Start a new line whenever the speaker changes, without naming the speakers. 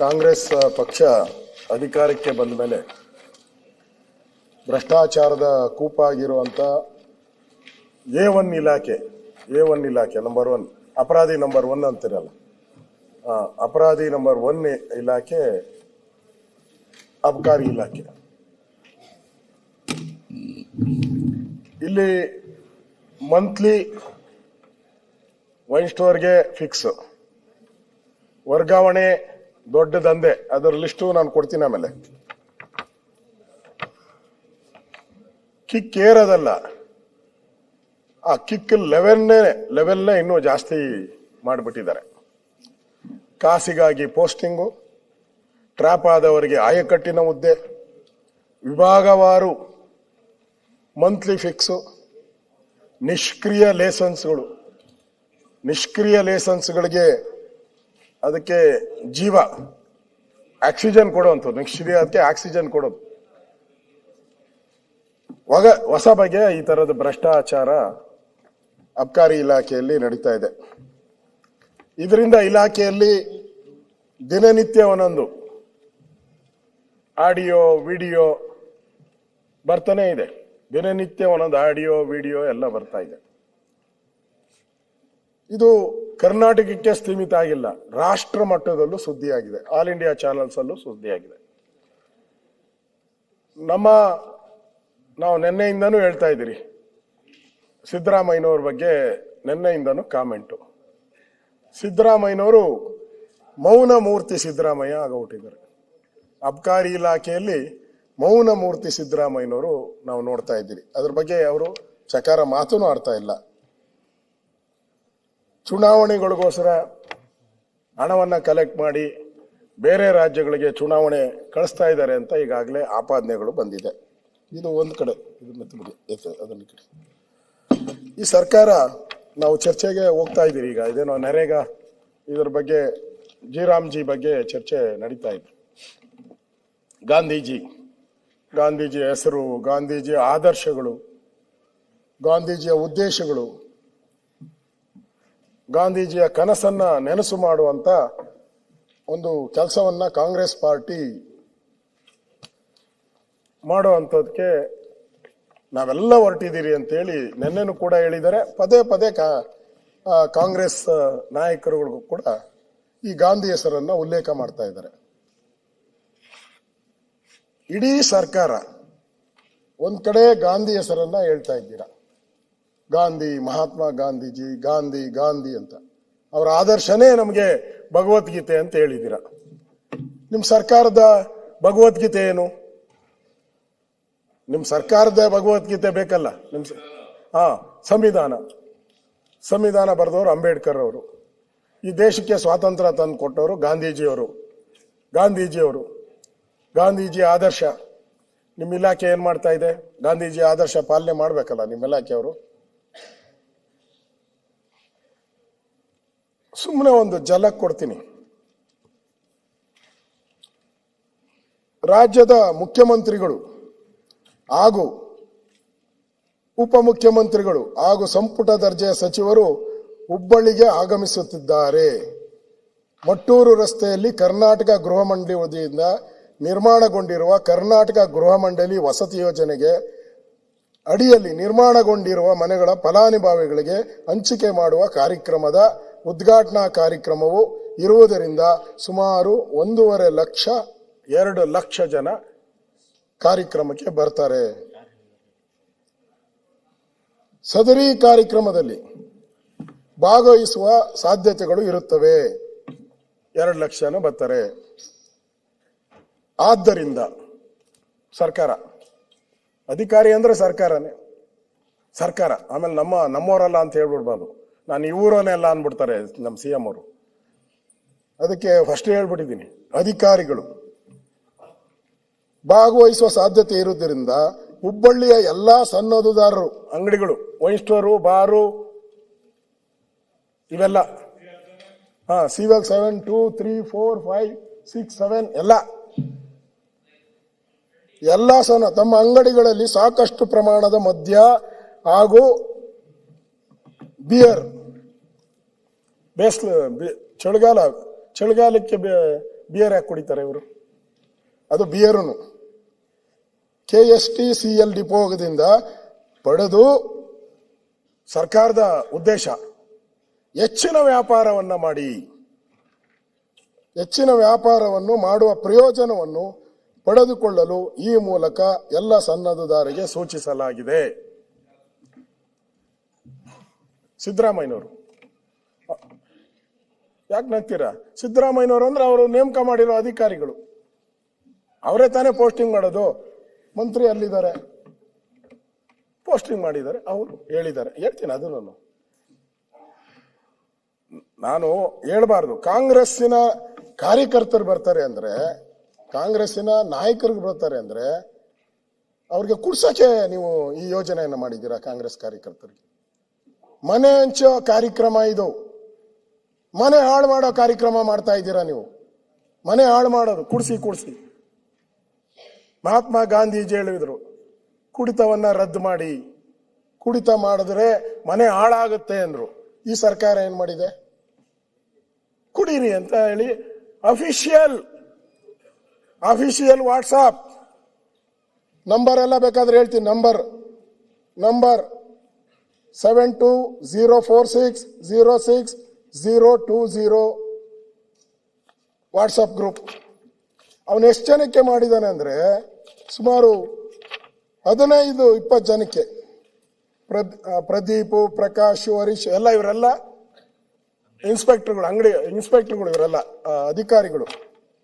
ಕಾಂಗ್ರೆಸ್ ಪಕ್ಷ ಅಧಿಕಾರಕ್ಕೆ ಬಂದ ಮೇಲೆ ಭ್ರಷ್ಟಾಚಾರದ ಕೂಪಾಗಿರುವಂಥ ಎ ಒನ್ ಇಲಾಖೆ, ಎ ಒನ್ ಇಲಾಖೆ ನಂಬರ್ ಒನ್ ಅಪರಾಧಿ ನಂಬರ್ ಒನ್ ಅಂತಿರಲ್ಲ. ಅಪರಾಧಿ ನಂಬರ್ ಒನ್ ಇಲಾಖೆ ಅಬಕಾರಿ ಇಲಾಖೆ. ಇಲ್ಲಿ ಮಂತ್ಲಿ ವೈನ್ ಸ್ಟೋರ್ಗೆ ಫಿಕ್ಸ್ ವರ್ಗಾವಣೆ ದೊಡ್ಡ ದಂಧೆ. ಅದರ ಲಿಸ್ಟು ನಾನು ಕೊಡ್ತೀನಿ ಆಮೇಲೆ. ಕಿಕ್ ಏರೋದಲ್ಲ. ಆ ಕಿಕ್ ಲೆವೆಲ್ನೇ ಲೆವೆಲ್ನೇ ಇನ್ನೂ ಜಾಸ್ತಿ ಮಾಡಿಬಿಟ್ಟಿದ್ದಾರೆ. ಕಾಸಿಗಾಗಿ ಪೋಸ್ಟಿಂಗು ಟ್ರ್ಯಾಪ್ ಆದವರಿಗೆ ಆಯಕಟ್ಟಿನ ಹುದ್ದೆ ವಿಭಾಗವಾರು ಮಂತ್ಲಿ ಫಿಕ್ಸು ನಿಷ್ಕ್ರಿಯ ಲೇಸನ್ಸ್ಗಳು ನಿಷ್ಕ್ರಿಯ ಲೇಸನ್ಸ್ಗಳಿಗೆ ಅದಕ್ಕೆ ಜೀವ ಆಕ್ಸಿಜನ್ ಕೊಡುವಂಥದ್ದು ಅದಕ್ಕೆ ಆಕ್ಸಿಜನ್ ಕೊಡೋದು. ಹೊಗ, ಹೊಸ ಬಗೆಯ ಈ ತರದ ಭ್ರಷ್ಟಾಚಾರ ಅಬ್ಕಾರಿ ಇಲಾಖೆಯಲ್ಲಿ ನಡೀತಾ ಇದೆ. ಇದರಿಂದ ಇಲಾಖೆಯಲ್ಲಿ ದಿನನಿತ್ಯ ಒಂದೊಂದು ಆಡಿಯೋ, ವಿಡಿಯೋ ಬರ್ತಾನೆ ಇದೆ. ದಿನನಿತ್ಯ ಒಂದೊಂದು ಆಡಿಯೋ, ವಿಡಿಯೋ ಎಲ್ಲ ಬರ್ತಾ ಇದೆ. ಇದು ಕರ್ನಾಟಕಕ್ಕೆ ಸೀಮಿತ ಆಗಿಲ್ಲ. ರಾಷ್ಟ್ರ ಮಟ್ಟದಲ್ಲೂ ಸುದ್ದಿಯಾಗಿದೆ. ಆಲ್ ಇಂಡಿಯಾ ಚಾನೆಲ್ಸ್ ಅಲ್ಲೂ ಸುದ್ದಿಯಾಗಿದೆ. ನಮ್ಮ, ನಾವು ನಿನ್ನೆಯಿಂದನೂ ಹೇಳ್ತಾ ಇದ್ದೀರಿ. ಸಿದ್ದರಾಮಯ್ಯನವ್ರ ಬಗ್ಗೆ ನಿನ್ನೆಯಿಂದನೂ ಕಾಮೆಂಟು. ಸಿದ್ದರಾಮಯ್ಯನವರು ಮೌನ ಮೂರ್ತಿ ಸಿದ್ದರಾಮಯ್ಯ ಆಗೋಗ್ಬಿಟ್ಟಿದ್ದಾರೆ ಅಬ್ಕಾರಿ ಇಲಾಖೆಯಲ್ಲಿ ಮೌನ ಮೂರ್ತಿ ಸಿದ್ದರಾಮಯ್ಯನವರು ನಾವು ನೋಡ್ತಾ ಇದ್ದೀರಿ. ಅದ್ರ ಬಗ್ಗೆ ಅವರು ಚಕಾರ ಮಾತೂ ಆಡ್ತಾ ಇಲ್ಲ. ಚುನಾವಣೆಗಳಿಗೋಸ್ಕರ ಹಣವನ್ನು ಕಲೆಕ್ಟ್ ಮಾಡಿ ಬೇರೆ ರಾಜ್ಯಗಳಿಗೆ ಚುನಾವಣೆ ಕಳಿಸ್ತಾ ಇದ್ದಾರೆ ಅಂತ ಈಗಾಗಲೇ ಆಪಾದನೆಗಳು ಬಂದಿದೆ. ಇದು ಒಂದು ಕಡೆ ಅದನ್ನ ಈ ಕಡೆ. ಈ ಸರ್ಕಾರ, ನಾವು ಚರ್ಚೆಗೆ ಹೋಗ್ತಾ ಇದ್ದೀರಿ ಈಗ. ಇದೇನೋ ನರೇಗಾ, ಇದ್ರ ಬಗ್ಗೆ ಜಿ ಬಗ್ಗೆ ಚರ್ಚೆ ನಡೀತಾ ಇದೆ. ಗಾಂಧೀಜಿ ಗಾಂಧೀಜಿ ಹೆಸರು, ಗಾಂಧೀಜಿಯ ಆದರ್ಶಗಳು, ಗಾಂಧೀಜಿಯ ಉದ್ದೇಶಗಳು ಗಾಂಧೀಜಿಯ ಕನಸನ್ನ ನೆನಸು ಮಾಡುವಂತ ಒಂದು ಕೆಲಸವನ್ನ ಕಾಂಗ್ರೆಸ್ ಪಾರ್ಟಿ ಮಾಡುವಂಥದ್ಕೆ ನಾವೆಲ್ಲ ಹೊರಟಿದ್ದೀರಿ ಅಂತೇಳಿ ನಿನ್ನೆನೂ ಕೂಡ ಹೇಳಿದ್ದಾರೆ. ಪದೇ ಪದೇ ಕಾ- ಕಾಂಗ್ರೆಸ್ ನಾಯಕರುಗಳಿಗೂ ಕೂಡ ಈ ಗಾಂಧಿ ಹೆಸರನ್ನ ಉಲ್ಲೇಖ ಮಾಡ್ತಾ ಇದ್ದಾರೆ. ಇಡೀ ಸರ್ಕಾರ ಒಂದ್ ಕಡೆ ಗಾಂಧಿ ಹೆಸರನ್ನ ಹೇಳ್ತಾ ಇದ್ದೀರಾ? ಗಾಂಧಿ, ಮಹಾತ್ಮ ಗಾಂಧೀಜಿ, ಗಾಂಧಿ ಗಾಂಧಿ ಅಂತ. ಅವರ ಆದರ್ಶನೇ ನಮಗೆ ಭಗವದ್ಗೀತೆ ಅಂತ ಹೇಳಿದ್ದೀರ ನಿಮ್ಮ ಸರ್ಕಾರದ ಭಗವದ್ಗೀತೆ ಏನು? ನಿಮ್ಮ ಸರ್ಕಾರದ ಭಗವದ್ಗೀತೆ ಬೇಕಲ್ಲ? ನಿಮ್ ಸ- ಹಾ, ಸಂವಿಧಾನ. ಸಂವಿಧಾನ ಬರೆದವರು ಅಂಬೇಡ್ಕರ್ ಅವರು. ಈ ದೇಶಕ್ಕೆ ಸ್ವಾತಂತ್ರ್ಯ ತಂದು ಕೊಟ್ಟವರು ಗಾಂಧೀಜಿಯವರು. ಗಾಂಧೀಜಿಯವರು. ಗಾಂಧೀಜಿ ಆದರ್ಶ. ನಿಮ್ಮ ಇಲಾಖೆ ಏನ್ ಮಾಡ್ತಾ ಇದೆ? ಗಾಂಧೀಜಿ ಆದರ್ಶ ಪಾಲನೆ ಮಾಡ್ಬೇಕಲ್ಲ ನಿಮ್ಮ ಇಲಾಖೆಯವರು ಸುಮ್ಮನೆ ಒಂದು ಜಲ ಕೊಡ್ತೀನಿ. ರಾಜ್ಯದ ಮುಖ್ಯಮಂತ್ರಿಗಳು ಹಾಗೂ ಉಪಮುಖ್ಯಮಂತ್ರಿಗಳು ಹಾಗೂ ಸಂಪುಟ ದರ್ಜೆಯ ಸಚಿವರು ಹುಬ್ಬಳ್ಳಿಗೆ ಆಗಮಿಸುತ್ತಿದ್ದಾರೆ. ಮಟ್ಟೂರು ರಸ್ತೆಯಲ್ಲಿ ಕರ್ನಾಟಕ ಗೃಹ ಮಂಡಳಿ ವತಿಯಿಂದ ನಿರ್ಮಾಣಗೊಂಡಿರುವ ಕರ್ನಾಟಕ ಗೃಹ ಮಂಡಳಿ ವಸತಿ ಯೋಜನೆಗೆ ಅಡಿಯಲ್ಲಿ ನಿರ್ಮಾಣಗೊಂಡಿರುವ ಮನೆಗಳ ಫಲಾನುಭವಿಗಳಿಗೆ ಹಂಚಿಕೆ ಮಾಡುವ ಕಾರ್ಯಕ್ರಮದ ಉದ್ಘಾಟನಾ ಕಾರ್ಯಕ್ರಮವು ಇರುವುದರಿಂದ ಸುಮಾರು ಒಂದೂವರೆ ಲಕ್ಷ, ಎರಡು ಲಕ್ಷ ಜನ ಕಾರ್ಯಕ್ರಮಕ್ಕೆ ಬರ್ತಾರೆ. ಸದರಿ ಕಾರ್ಯಕ್ರಮದಲ್ಲಿ ಭಾಗವಹಿಸುವ ಸಾಧ್ಯತೆಗಳು ಇರುತ್ತವೆ. ಎರಡು ಲಕ್ಷ ಜನ ಬರ್ತಾರೆ. ಆದ್ದರಿಂದ ಸರ್ಕಾರ, ಅಧಿಕಾರಿ ಅಂದ್ರೆ ಸರ್ಕಾರನೇ. ಸರ್ಕಾರ, ಆಮೇಲೆ ನಮ್ಮ, ನಮ್ಮವರಲ್ಲ ಅಂತ ಹೇಳ್ಬಿಡ್ಬಾರ್ದು. ನಾನು ಇವರನ್ನೇ ಅಲ್ಲ ಅಂದ್ಬಿಡ್ತಾರೆ ನಮ್ಮ ಸಿ ಎಂ ಅವರು. ಅದಕ್ಕೆ ಫಸ್ಟ್ ಹೇಳ್ಬಿಟ್ಟಿದ್ದೀನಿ, ಅಧಿಕಾರಿಗಳು. ಭಾಗವಹಿಸುವ ಸಾಧ್ಯತೆ ಇರುವುದರಿಂದ ಹುಬ್ಬಳ್ಳಿಯ ಎಲ್ಲಾ ಸನ್ನದುದಾರರು ಅಂಗಡಿಗಳು ವೈನ್ ಸ್ಟೋರು ಬಾರು, ಇವೆಲ್ಲ, ಹಾ civil seven two three four five six seven ಎಲ್ಲ. ಎಲ್ಲ ಸನ್ನ, ತಮ್ಮ ಅಂಗಡಿಗಳಲ್ಲಿ ಸಾಕಷ್ಟು ಪ್ರಮಾಣದ ಮದ್ಯ ಹಾಗೂ ಬಿಯರ್, ಬೇಸ್ಲ ಚಳಿಗಾಲ, ಚಳಿಗಾಲಕ್ಕೆ ಬಿಯರ್ ಯಾಕೆ ಕುಡಿತಾರೆ ಇವರು? ಅದು ಬಿಯರುನು. K S T C L ಡಿಪೋಗದಿಂದ ಪಡೆದು ಸರ್ಕಾರದ ಉದ್ದೇಶ, ಹೆಚ್ಚಿನ ವ್ಯಾಪಾರವನ್ನ ಮಾಡಿ. ಹೆಚ್ಚಿನ ವ್ಯಾಪಾರವನ್ನು ಮಾಡುವ ಪ್ರಯೋಜನವನ್ನು ಪಡೆದುಕೊಳ್ಳಲು ಈ ಮೂಲಕ ಎಲ್ಲ ಸನ್ನದ್ಧದಾರಿಗೆ ಸೂಚಿಸಲಾಗಿದೆ. ಸಿದ್ದರಾಮಯ್ಯನವರು. ಯಾಕೆ ನಗ್ತೀರಾ ಸಿದ್ದರಾಮಯ್ಯನವರು ಅಂದ್ರೆ ಅವರು ನೇಮಕ ಮಾಡಿರೋ ಅಧಿಕಾರಿಗಳು. ಅವರೇ ತಾನೇ ಪೋಸ್ಟಿಂಗ್ ಮಾಡೋದು. ಮಂತ್ರಿ ಅಲ್ಲಿದ್ದಾರೆ. ಪೋಸ್ಟಿಂಗ್ ಮಾಡಿದ್ದಾರೆ. ಅವರು ಹೇಳಿದ್ದಾರೆ. ಹೇಳ್ತೀನಿ ಅದು ನಾನು ನಾನು ಹೇಳ್ಬಾರ್ದು. ಕಾಂಗ್ರೆಸ್ಸಿನ ಕಾರ್ಯಕರ್ತರು ಬರ್ತಾರೆ ಅಂದ್ರೆ, ಕಾಂಗ್ರೆಸ್ಸಿನ ನಾಯಕರಿಗೆ ಬರ್ತಾರೆ ಅಂದ್ರೆ, ಅವ್ರಿಗೆ ಕುಡ್ಸೋಕ್ಕೆ ನೀವು ಈ ಯೋಜನೆಯನ್ನು ಮಾಡಿದ್ದೀರಾ ಕಾಂಗ್ರೆಸ್ ಕಾರ್ಯಕರ್ತರಿಗೆ? ಮನೆ ಹಂಚೋ ಕಾರ್ಯಕ್ರಮ ಇದು. ಮನೆ ಹಾಳು ಮಾಡೋ ಕಾರ್ಯಕ್ರಮ ಮಾಡ್ತಾ ಇದ್ದೀರಾ ನೀವು? ಮನೆ ಹಾಳು ಮಾಡೋದು ಕುಡಿಸಿ ಕುಡಿಸಿ. ಮಹಾತ್ಮ ಗಾಂಧೀಜಿ ಹೇಳಿದ್ರು, ಕುಡಿತವನ್ನ ರದ್ದು ಮಾಡಿ. ಕುಡಿತ ಮಾಡಿದ್ರೆ ಮನೆ ಹಾಳಾಗುತ್ತೆ ಅಂದ್ರು. ಈ ಸರ್ಕಾರ ಏನು ಮಾಡಿದೆ? ಕುಡೀರಿ ಅಂತ ಹೇಳಿ ಅಫಿಷಿಯಲ್ ಅಫಿಷಿಯಲ್ ವಾಟ್ಸಾಪ್. ನಂಬರ್ ಎಲ್ಲ ಬೇಕಾದ್ರೆ ಹೇಳ್ತೀನಿ, number number. Seven two zero four six zero six zero two zero WhatsApp group ಅವನು ಎಷ್ಟು ಜನಕ್ಕೆ ಮಾಡಿದ್ದಾನೆ ಅಂದರೆ ಸುಮಾರು ಹದಿನೈದು, ಇಪ್ಪತ್ತು ಜನಕ್ಕೆ. ಪ್ರದ್ ಪ್ರದೀಪು, ಪ್ರಕಾಶ್, ಹರೀಶ್, ಎಲ್ಲ ಇವರೆಲ್ಲ ಇನ್ಸ್ಪೆಕ್ಟರ್ಗಳು ಅಂಗಡಿ ಇನ್ಸ್ಪೆಕ್ಟರ್ಗಳು ಇವರೆಲ್ಲ ಅಧಿಕಾರಿಗಳು.